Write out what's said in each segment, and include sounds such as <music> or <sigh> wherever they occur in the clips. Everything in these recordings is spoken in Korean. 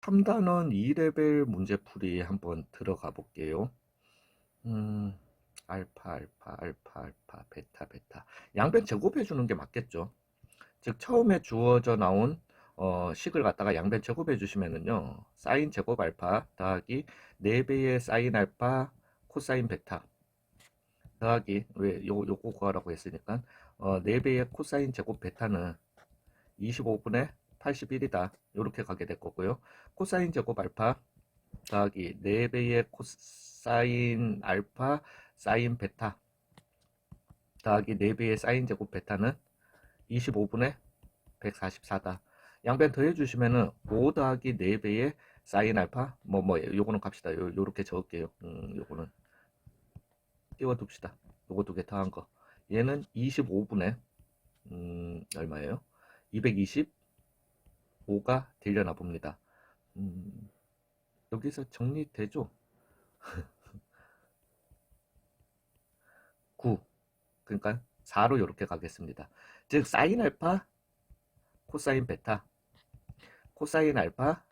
3단원 2레벨 문제풀이 한번 들어가 볼게요. 음, 알파, 알파, 알파, 알파, 베타, 베타. 양변 제곱해 주는 게 맞겠죠. 즉, 처음에 주어져 나온 어, 식을 갖다가 양변 제곱해 주시면은요, 사인 제곱 알파 더하기 4배의 사인 알파 코사인 베타 더하기, 왜, 요, 요거 구하라고 했으니까, 어, 4배의 코사인 제곱 베타는 25분의 81이다. 이렇게 가게 될 거고요. 코사인 제곱 알파 더하기 4배의 코사인 알파 사인 베타 더하기 4배의 사인 제곱 베타는 25분의 144다. 양변 더해 주시면은 5 더하기 4배의 사인 알파 뭐 뭐 요거는 갑시다. 요 요렇게 적을게요. 음, 요거는 띄워 둡시다. 요거 두 개 더한 거. 얘는 25분의 음, 얼마예요? 225가 되려나 봅니다. 음, 여기서 정리되죠? <laughs> 9. 그러니까 4로 이렇게 가겠습니다. 즉 사인 알파 코사인 베타 코사인 알파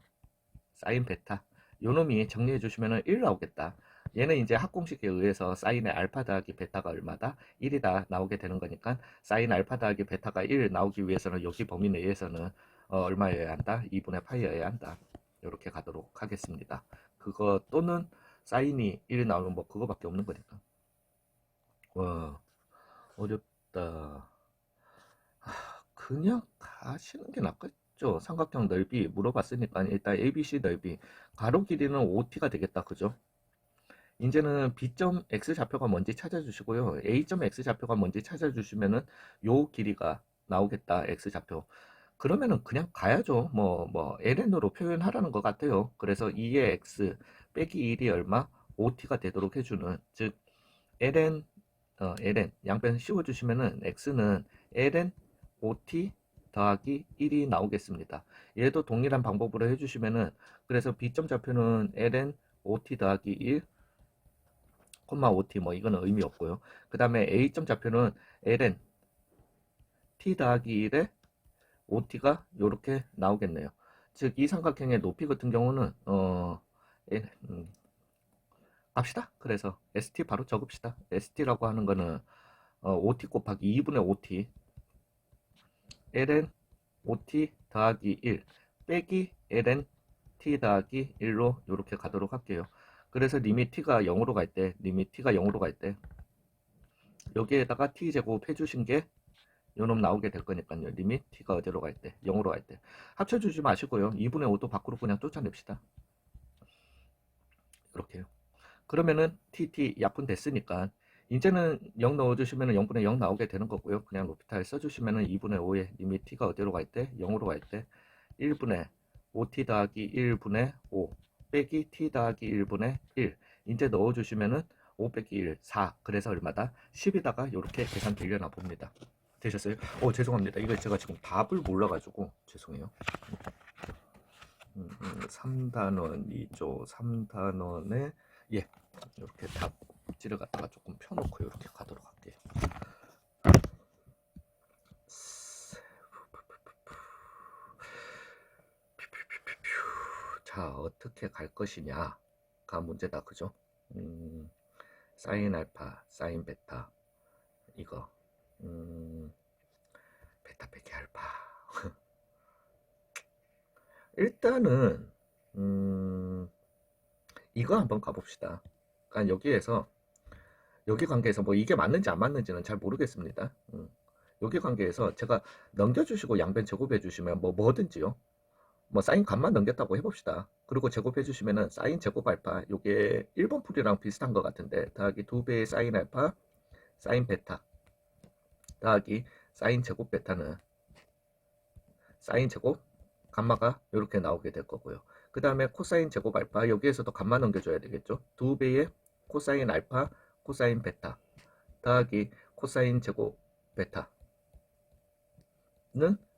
사인 베타 요 놈이 정리해 주시면 1 나오겠다. 얘는 이제 합공식에 의해서 사인의 알파 더하기 베타가 얼마다? 1이다 나오게 되는 거니까 사인 알파 더하기 베타가 1 나오기 위해서는 여기 범위 내에서는 어, 얼마여야 한다? 2분의 파이여야 한다. 이렇게 가도록 하겠습니다. 그거 또는 사인이 1 나오면 뭐 그거밖에 없는 거니까. 와 어렵다. 하, 그냥 가시는 게 낫겠죠. 삼각형 넓이 물어봤으니까 일단 ABC 넓이 가로 길이는 OT가 되겠다. 그죠? 이제는 B점 X 좌표가 뭔지 찾아주시고요. A점 X 좌표가 뭔지 찾아주시면은 요 길이가 나오겠다. X 좌표. 그러면은 그냥 가야죠. 뭐, 뭐, ln으로 표현하라는 것 같아요. 그래서 2의 x 빼기 1이 얼마? 5t가 되도록 해주는, 즉, ln, 어, ln, 양변 씌워주시면은 x는 ln 5t 더하기 1이 나오겠습니다. 얘도 동일한 방법으로 해주시면은, 그래서 b점 좌표는 ln 5t 더하기 1, 콤마 5t 뭐 이거는 의미 없고요. 그 다음에 a점 좌표는 ln t 더하기 1에 OT가 이렇게 나오겠네요. 즉 이 삼각형의 높이 같은 경우는 어 예, 음, 갑시다. 그래서 ST 바로 적읍시다. ST라고 하는 거는 어, OT 곱하기 2분의 OT ln OT 더하기 1 빼기 ln t 더하기 1로 이렇게 가도록 할게요. 그래서 리밋 t가 0으로 갈 때, 리밋 t가 0으로 갈 때, 여기에다가 t 제곱 해주신 게 요놈 나오게 될 거니까요. 리밋 t가 어디로 갈 때, 0으로 갈 때. 합쳐주지 마시고요. 2분의 5도 밖으로 그냥 쫓아냅시다. 이렇게요. 그러면은 tt 약분 됐으니까 이제는 0 넣어주시면 0분의 0 나오게 되는 거고요. 그냥 로피탈 써주시면 2분의 5에 리밋 t가 어디로 갈 때, 0으로 갈 때 1분의 5t 더하기 1분의 5 빼기 t 더하기 1분의 1 이제 넣어주시면 은 5 빼기 1, 4 그래서 얼마다? 10이다가 이렇게 계산 되려나 봅니다. 되셨어요? 어 죄송합니다. 이거 제가 지금 답을 몰라가지고 죄송해요. 음, 음, 3단원 2조 3단원에 예 이렇게 답지를 갖다가 조금 펴놓고 이렇게 가도록 할게요. 자 어떻게 갈 것이냐가 문제다 그죠? 음, 사인 알파, 사인 베타 이거 음, 베타 빼기 알파. <laughs> 일단은 음, 이거 한번 가봅시다. 그러니까 여기에서 여기 관계에서 뭐 이게 맞는지 안 맞는지는 잘 모르겠습니다. 음, 여기 관계에서 제가 넘겨주시고 양변 제곱해 주시면 뭐 뭐든지요. 뭐 사인 값만 넘겼다고 해봅시다. 그리고 제곱해 주시면은 사인 제곱 알파 요게 1번 풀이랑 비슷한 것 같은데 더하기 2배의 사인 알파 사인 베타 더하기 사인 제곱 베타는 사인 제곱 감마가 이렇게 나오게 될 거고요. 그 다음에 코사인 제곱 알파 여기에서도 감마 넘겨줘야 되겠죠. 2배의 코사인 알파 코사인 베타 더하기 코사인 제곱 베타는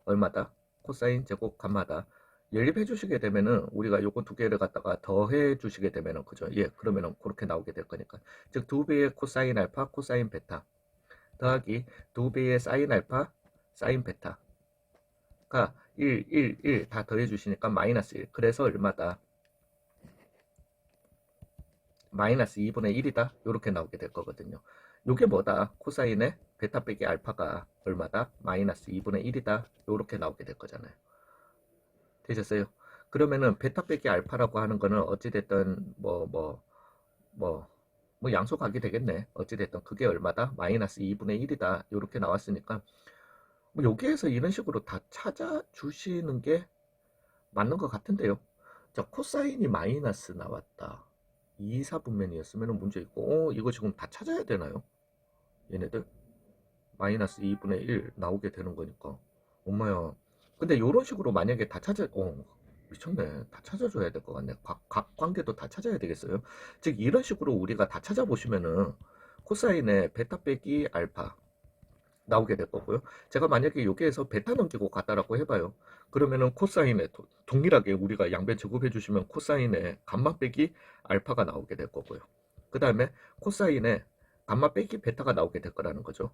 얼마다? 코사인 제곱 감마다. 연립해 주시게 되면은 우리가 요거 두 개를 갖다가 더해 주시게 되면은 그죠? 예, 그러면은 그렇게 나오게 될 거니까. 즉 두 배의 코사인 알파 코사인 베타 더하기 두 배의 사인 알파, 사인 베타가 1, 1, 1 다 더해 주시니까 마이너스 1. 그래서 얼마다? 마이너스 2분의 1이다. 이렇게 나오게 될 거거든요. 요게 뭐다? 코사인의 베타 빼기 알파가 얼마다? 마이너스 2분의 1이다. 요렇게 나오게 될 거잖아요. 되셨어요? 그러면은 베타 빼기 알파라고 하는 거는 어찌됐든 뭐 뭐 뭐 뭐 양수각이 되겠네. 어찌됐든 그게 얼마다? 마이너스 2분의 1이다. 요렇게 나왔으니까 뭐 여기에서 이런 식으로 다 찾아주시는 게 맞는 것 같은데요. 자, 코사인이 마이너스 나왔다. 2, 4분면이었으면 문제 있고, 어, 이거 지금 다 찾아야 되나요? 얘네들? 마이너스 2분의 1 나오게 되는 거니까. 엄마야. 근데 이런 식으로 만약에 다 찾아, 어, 미쳤네. 다 찾아줘야 될 것 같네. 각, 각 관계도 다 찾아야 되겠어요. 즉, 이런 식으로 우리가 다 찾아보시면은, 코사인의 베타 빼기 알파 나오게 될 거고요. 제가 만약에 여기에서 베타 넘기고 갔다라고 해봐요. 그러면은 코사인에 도- 동일하게 우리가 양변 제곱해 주시면 코사인에 감마 빼기 알파가 나오게 될 거고요. 그 다음에 코사인에 감마 빼기 베타가 나오게 될 거라는 거죠.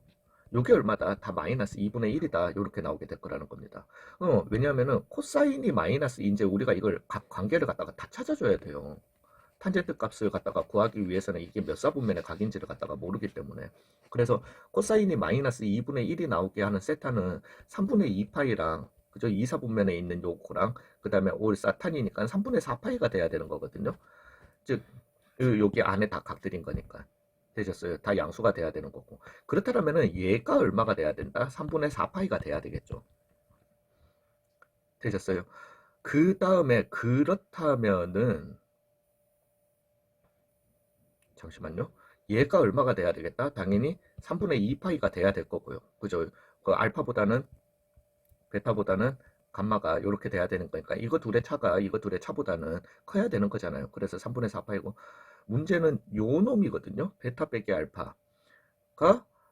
요게 얼마다? 다 마이너스 2분의 1이다. 이렇게 나오게 될 거라는 겁니다. 어, 왜냐하면은 코사인이 마이너스 이제 우리가 이걸 각 관계를 갖다가 다 찾아줘야 돼요. 탄젠트 값을 갖다가 구하기 위해서는 이게 몇 사분면의 각인지를 갖다가 모르기 때문에 그래서 코사인이 마이너스 2분의 1이 나오게 하는 세타는 3분의 2파이랑 그죠? 2, 4분면에 있는 요거랑 그 다음에 올 사탄이니까 3분의 4파이가 돼야 되는 거거든요. 즉 요- 여기 안에 다 각들인 거니까 되셨어요. 다 양수가 돼야 되는 거고 그렇다면은 얘가 얼마가 돼야 된다? 3분의 4파이가 돼야 되겠죠. 되셨어요. 그 다음에 그렇다면은 잠시만요. 얘가 얼마가 돼야 되겠다? 당연히 3분의 2파이가 돼야 될 거고요. 그죠? 그 알파보다는 베타보다는 감마가 이렇게 돼야 되는 거니까 이거 둘의 차가 이거 둘의 차보다는 커야 되는 거잖아요. 그래서 3분의 4파이고 문제는 요 놈이거든요. 베타 빼기 알파가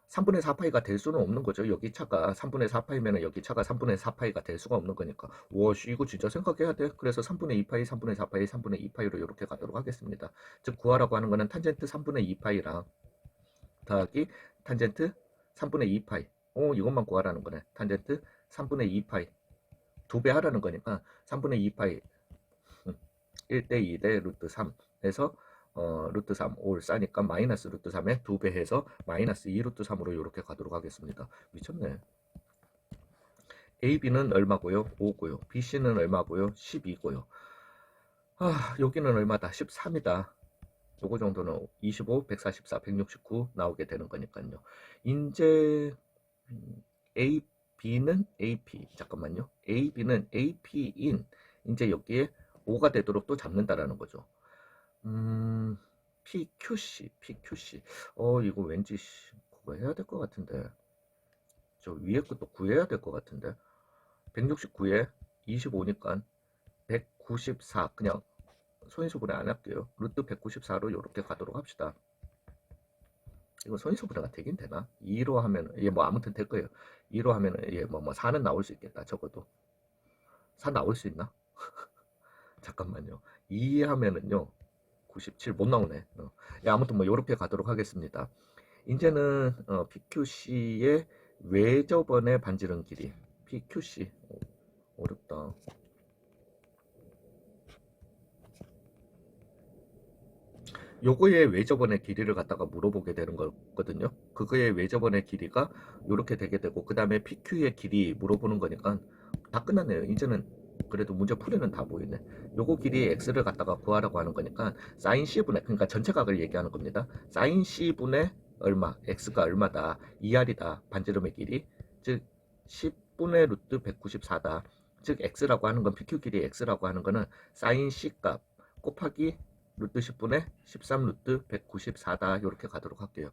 3분의 4파이가 될 수는 없는 거죠. 여기 차가 3분의 4파이면 여기 차가 3분의 4파이가 될 수가 없는 거니까. 와씨 이거 진짜 생각해야 돼. 그래서 3분의 2파이, 3분의 4파이, 3분의 2파이로 이렇게 가도록 하겠습니다. 즉 구하라고 하는 거는 탄젠트 3분의 2파이랑 더하기 탄젠트 3분의 2파이. 오 이것만 구하라는 거네. 탄젠트 3분의 2파이. 두 배 하라는 거니까 3분의 2파이 1대 2대 루트 3에서 어, 루트 3, 올 싸니까 마이너스 루트 3에 두배 해서 마이너스 2 루트 3으로 이렇게 가도록 하겠습니다. 미쳤네. AB는 얼마고요? 5고요. BC는 얼마고요? 12고요. 아, 여기는 얼마다? 13이다. 요거 정도는 25, 144, 169 나오게 되는 거니까요. 이제 음, AB는 AP 잠깐만요. AB는 AP인 이제 여기에 5가 되도록 또 잡는다라는 거죠. 음, PQC, PQC. 어, 이거 왠지 씨, 그거 해야 될 것 같은데. 저 위에 것도 구해야 될 것 같은데. 169에 25니까 194. 그냥 손인수분해 안 할게요. 루트 194로 이렇게 가도록 합시다. 이거 손인수분해가 되긴 되나? 2로 하면, 예, 뭐 아무튼 될 거예요. 2로 하면은, 예, 뭐, 뭐 4는 나올 수 있겠다. 적어도. 4 나올 수 있나? <laughs> 잠깐만요. 2 하면은요. 97 못 나오네. 어. 예, 아무튼 뭐 이렇게 가도록 하겠습니다. 이제는 어, PQC의 외접원의 반지름 길이. PQC 오, 어렵다. 요거의 외접원의 길이를 갖다가 물어보게 되는 거거든요. 그거의 외접원의 길이가 이렇게 되게 되고 그 다음에 PQ의 길이 물어보는 거니까 다 끝났네요. 이제는 그래도 문제 풀이는 다 보이네. 요거 길이 x를 갖다가 구하라고 하는 거니까 사인 c분의 그러니까 전체 각을 얘기하는 겁니다. 사인 c분의 얼마 x가 얼마다 2r이다 반지름의 길이 즉 10분의 루트 194다. 즉 x라고 하는 건 pq 길이 x라고 하는 거는 사인 c 값 곱하기 루트 10분의 13 루트 194다. 이렇게 가도록 할게요.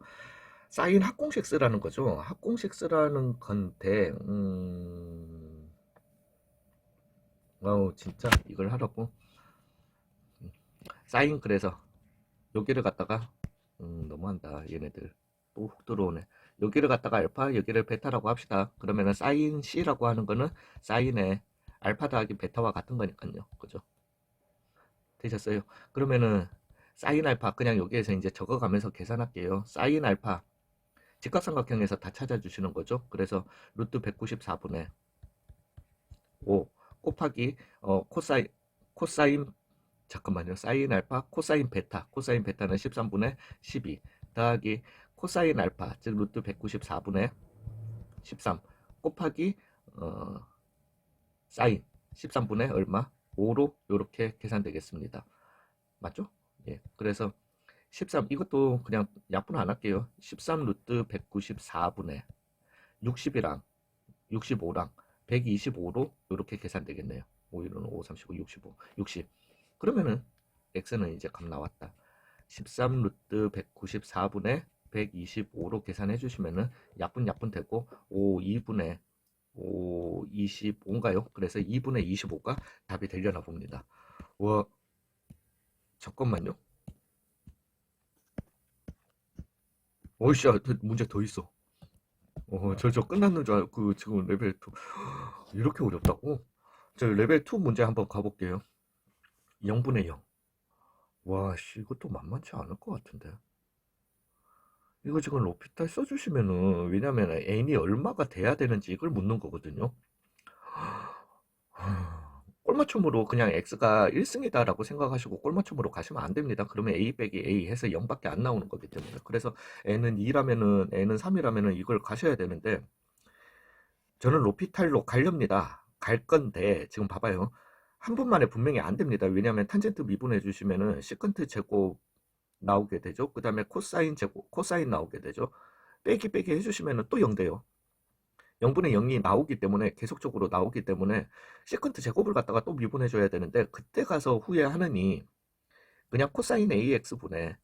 사인 합공식 쓰라는 거죠. 합공식 쓰라는 건데 음... 어우 진짜? 이걸 하라고? 사인 그래서 여기를 갖다가 음, 너무한다 얘네들. 또 훅 들어오네. 여기를 갖다가 알파 여기를 베타라고 합시다. 그러면은 사인 C라고 하는 거는 사인의 알파 더하기 베타와 같은 거니까요. 그죠? 되셨어요? 그러면은 사인 알파 그냥 여기에서 이제 적어가면서 계산할게요. 사인 알파 직각삼각형에서 다 찾아주시는 거죠? 그래서 루트 194분의 5 곱하기 어, 코사인 코사인 잠깐만요. 사인 알파, 코사인 베타. 코사인 베타는 13분의 12 더하기 코사인 알파, 즉 루트 194분의 13 곱하기 어, 사인 13분의 얼마? 5로 이렇게 계산되겠습니다. 맞죠? 예. 그래서 13 이것도 그냥 약분 안 할게요. 13 루트 194분의 60이랑 65랑 125로 이렇게 계산되겠네요. 5 1은 5, 35, 65, 60. 그러면은 x는 이제 값 나왔다. 13 루트 194분의 125로 계산해 주시면은 약분 약분 되고 5 2분의 5 25인가요? 그래서 2분의 25가 답이 되려나 봅니다. 와 잠깐만요. 어이씨, 문제 더 있어. 어, 저, 저 끝났는 줄 알고, 그, 지금 레벨 2. <gasps> 이렇게 어렵다고? 저 레벨 2 문제 한번 가볼게요. 0분의 0. 와, 씨, 이것도 만만치 않을 것 같은데. 이거 지금 로피탈 써주시면은, 왜냐면 n이 얼마가 돼야 되는지 이걸 묻는 거거든요. <gasps> 꼴맞춤으로 그냥 x가 1승이다라고 생각하시고 꼴맞춤으로 가시면 안 됩니다. 그러면 a 빼기 a 해서 0밖에 안 나오는 거기 때문에. 그래서 n은 2라면은, n은 3이라면은 이걸 가셔야 되는데, 저는 로피탈로 가렵니다. 갈 건데, 지금 봐봐요. 한 분만에 분명히 안 됩니다. 왜냐하면 탄젠트 미분해 주시면은 시컨트 제곱 나오게 되죠. 그 다음에 코사인 제곱, 코사인 나오게 되죠. 빼기 빼기 해주시면은 또 0 돼요. 0분의 0이 나오기 때문에 계속적으로 나오기 때문에 시컨트 제곱을 갖다가 또 미분해 줘야 되는데 그때 가서 후회하느니 그냥 코사인 AX분의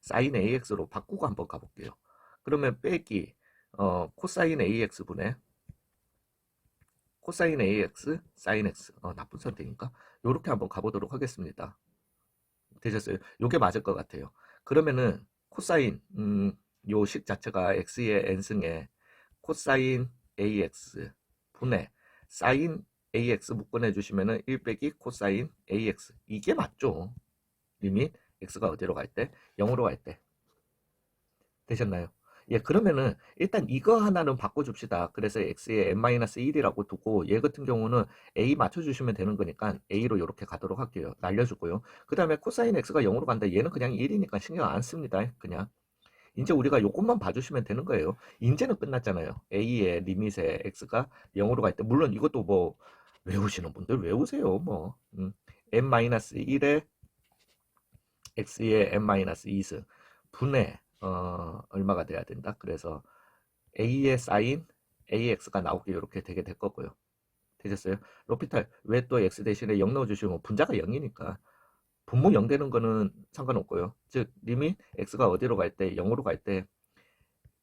사인 AX로 바꾸고 한번 가볼게요. 그러면 빼기 어, 코사인 AX분의 코사인 AX, 사인 X 어, 나쁜 선택인가? 요렇게 한번 가보도록 하겠습니다. 되셨어요? 요게 맞을 것 같아요. 그러면은 코사인 음, 요식 자체가 x의 n승에 코사인 ax 분의 사인 ax 묶어내 주시면은 1 빼기 코사인 ax 이게 맞죠? 리밋 x가 어디로 갈 때? 0으로 갈 때. 되셨나요? 예, 그러면은 일단 이거 하나는 바꿔줍시다. 그래서 x에 n-1이라고 두고 얘 같은 경우는 a 맞춰주시면 되는 거니까 a로 이렇게 가도록 할게요. 날려주고요. 그 다음에 코사인 x가 0으로 간다. 얘는 그냥 1이니까 신경 안 씁니다. 그냥. 이제 우리가 요것만 봐주시면 되는 거예요. 인제는 끝났잖아요. a의 리밋에 x가 0으로 갈 때. 물론 이것도 뭐 외우시는 분들 외우세요. 뭐 음, n-1에 x의 n-2승 분의 어, 얼마가 돼야 된다. 그래서 a의 사인 ax가 나오게 이렇게 되게 될 거고요. 되셨어요? 로피탈 왜 또 x 대신에 0 넣어주시면 분자가 0이니까 분모 0 되는 거는 상관없고요. 즉 리밋 x가 어디로 갈 때 0으로 갈 때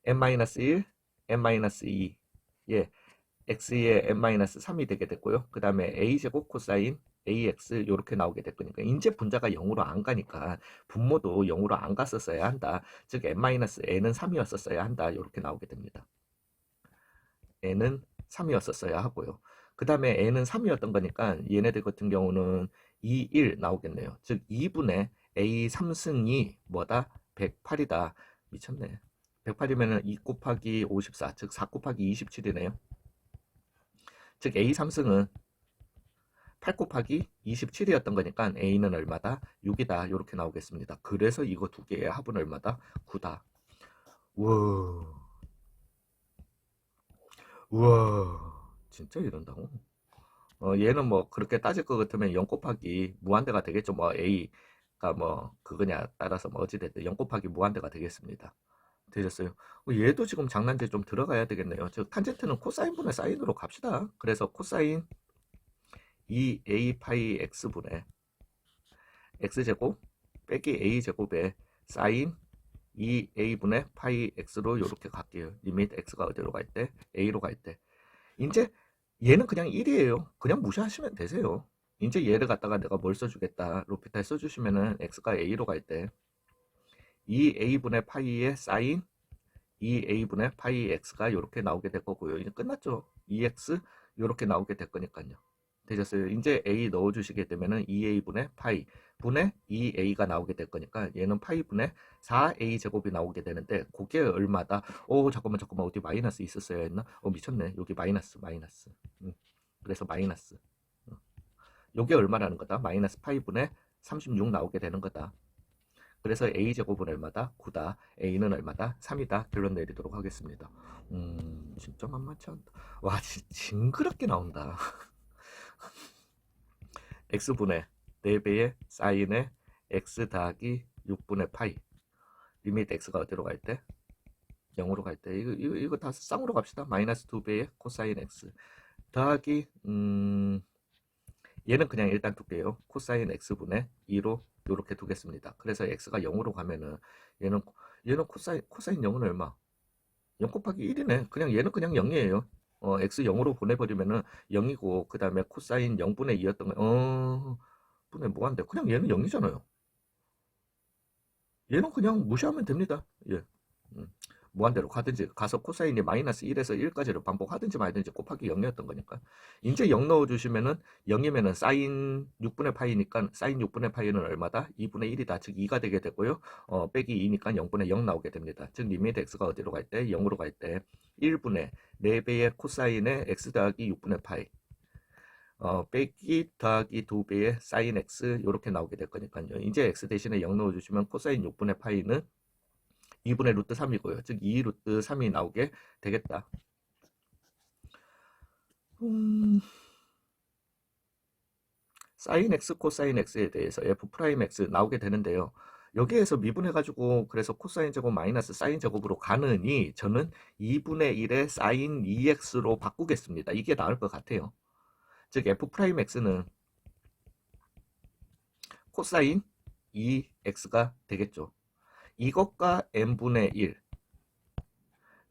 n-1, n-2 예, x의 n-3이 되게 됐고요. 그 다음에 a제곱 코사인 ax 이렇게 나오게 됐 거니까 인제 분자가 0으로 안 가니까 분모도 0으로 안 갔었어야 한다. 즉 n-n은 3이었었어야 한다. 이렇게 나오게 됩니다. n은 3이었었어야 하고요. 그 다음에 n은 3이었던 거니까 얘네들 같은 경우는 2, 1 나오겠네요. 즉 2분의 a 3승이 뭐다? 108이다. 미쳤네. 108이면 2 곱하기 54, 즉 4 곱하기 27이네요. 즉 a 3승은 8 곱하기 27이었던 거니까 a는 얼마다? 6이다. 이렇게 나오겠습니다. 그래서 이거 두 개의 합은 얼마다? 9다. 우와. 우와. 진짜 이런다고? 어, 얘는 뭐 그렇게 따질 것 같으면 0 곱하기 무한대가 되겠죠. 뭐 a가 뭐 그거냐 따라서 뭐 어찌됐든 0 곱하기 무한대가 되겠습니다. 되셨어요? 어, 얘도 지금 장난제 좀 들어가야 되겠네요. 즉 탄젠트는 코사인분의 사인으로 갑시다. 그래서 코사인 2a 파이 x분의 x제곱 빼기 a제곱에 사인 2a분의 파이 x로 이렇게 갈게요. 리밋 x가 어디로 갈 때? a로 갈 때. 이제 얘는 그냥 1이에요. 그냥 무시하시면 되세요. 이제 얘를 갖다가 내가 뭘 써주겠다. 로피탈 써주시면은 x가 a로 갈 때 2a분의 파이의 사인 2a분의 파이 x가 이렇게 나오게 될 거고요. 이제 끝났죠. 2x 이렇게 나오게 될 거니까요. 되셨어요. 이제 a 넣어주시게 되면은 2a분의 파이 분의 2a가 나오게 될 거니까 얘는 파이 분의 4a 제곱이 나오게 되는데 그게 얼마다? 오 잠깐만 잠깐만 어디 마이너스 있었어야 했나? 어 미쳤네. 여기 마이너스 마이너스. 음, 그래서 마이너스. 어. 요게 얼마라는 거다? 마이너스 파이분의 36 나오게 되는 거다. 그래서 a제곱은 얼마다? 9다. a는 얼마다? 3이다. 결론 내리도록 하겠습니다. 음, 진짜 만만치 않다. 와, 진, 징그럽게 나온다. <laughs> x분의 4배의 사인의 x 더하기 6분의 파이. 리미트 x가 어디로 갈 때? 0으로 갈 때. 이거, 이거, 이거 다 쌍으로 갑시다. 마이너스 2배의 코사인 x. 더하기, 음, 얘는 그냥 일단 둘게요. 코사인 x분의 2로 이렇게 두겠습니다. 그래서 x가 0으로 가면은 얘는 얘는 코사인 코사인 0은 얼마? 0 곱하기 1이네. 그냥 얘는 그냥 0이에요. 어, x 0으로 보내버리면은 0이고 그 다음에 코사인 0분의 2였던 거. 어, 분의 뭐한데? 그냥 얘는 0이잖아요. 얘는 그냥 무시하면 됩니다. 예. 음. 무한대로 가든지 가서 코사인이 마이너스 1에서 1까지를 반복하든지 말든지 곱하기 0이었던 거니까 이제 0 넣어주시면은 0이면은 사인 6분의 파이니까 사인 6분의 파이는 얼마다? 2분의 1이다 즉 2가 되게 되고요 어, 빼기 2니까 0분의 0 나오게 됩니다 즉 리미트 x가 어디로 갈 때? 0으로 갈 때 1분의 4배의 코사인의 x 더하기 6분의 파이 어, 빼기 더하기 2배의 사인 x 이렇게 나오게 될 거니까요 이제 x 대신에 0 넣어주시면 코사인 6분의 파이는 2분의 루트 3이고요. 즉 2 루트 3이 나오게 되겠다. 음... 사인 x, 코사인 x에 대해서 f 프라임 x 나오게 되는데요. 여기에서 미분해가지고 그래서 코사인 제곱 마이너스 사인 제곱으로 가느니 저는 2분의 1의 사인 2x로 바꾸겠습니다. 이게 나을 것 같아요. 즉 f 프라임 x는 코사인 2x가 되겠죠. 이것과 n분의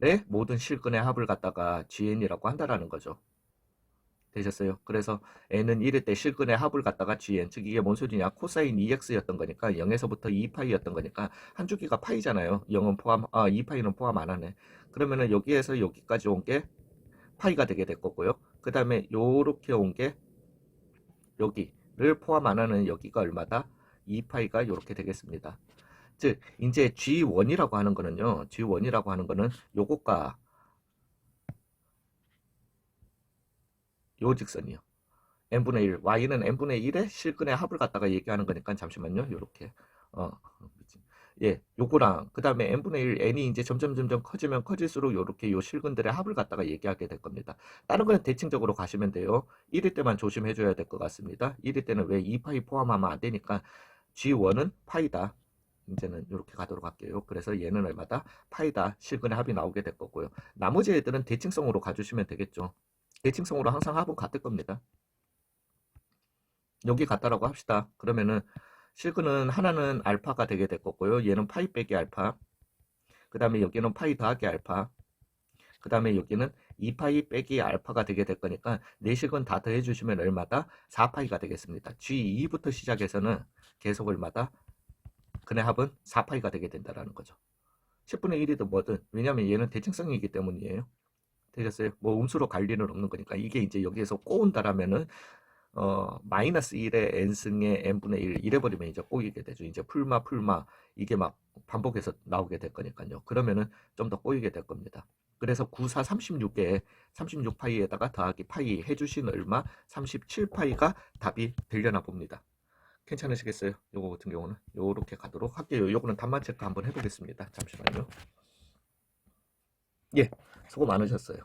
1의 모든 실근의 합을 갖다가 gn이라고 한다라는 거죠. 되셨어요? 그래서 n은 1일 때 실근의 합을 갖다가 gn, 즉 이게 뭔 소리냐? 코사인 2x였던 거니까 0에서부터 2파이였던 거니까 한 주기가 파이잖아요. 0은 포함, 아 2파이는 포함 안 하네. 그러면은 여기에서 여기까지 온 게 파이가 되게 될 거고요. 그 다음에 요렇게 온 게 여기를 포함 안 하는 여기가 얼마다? 2파이가 요렇게 되겠습니다. 즉 이제 G1이라고 하는 거는요. G1이라고 하는 거는 요것과 요 직선이요. n분의 1, y는 n분의 1의 실근의 합을 갖다가 얘기하는 거니까 잠시만요. 요렇게 어 예, 요거랑 그 다음에 n분의 1, n이 이제 점점 점점 커지면 커질수록 요렇게 요 실근들의 합을 갖다가 얘기하게 될 겁니다. 다른 거는 대칭적으로 가시면 돼요. 1일 때만 조심해 줘야 될 것 같습니다. 1일 때는 왜 2파이 포함하면 안 되니까 G1은 파이다. 이제는 이렇게 가도록 할게요. 그래서 얘는 얼마다? 파이다 실근의 합이 나오게 될 거고요. 나머지 애들은 대칭성으로 가주시면 되겠죠. 대칭성으로 항상 합은 같을 겁니다. 여기 같다라고 합시다. 그러면은 실근은 하나는 알파가 되게 될 거고요. 얘는 파이 빼기 알파. 그 다음에 여기는 파이 더하기 알파. 그 다음에 여기는 2파이 빼기 알파가 되게 될 거니까 내식은 다 더해주시면 얼마다? 4파이가 되겠습니다. G2부터 시작해서는 계속 얼마다? 근의 합은 4파이가 되게 된다라는 거죠. 10분의 1이든 뭐든 왜냐하면 얘는 대칭성이기 때문이에요. 되셨어요? 뭐 음수로 갈 리는 없는 거니까 이게 이제 여기에서 꼬운다라면은 어 마이너스 1의 n승의 n분의 1 이래버리면 이제 꼬이게 되죠. 이제 풀마 풀마 이게 막 반복해서 나오게 될 거니까요. 그러면은 좀 더 꼬이게 될 겁니다. 그래서 94, 36에 36파이에다가 더하기 파이 해주신 얼마 37파이가 답이 되려나 봅니다. 괜찮으시겠어요? 요거 같은 경우는 요렇게 가도록 할게요. 요거는 단만 체크 한번 해보겠습니다. 잠시만요. 예, 수고 많으셨어요.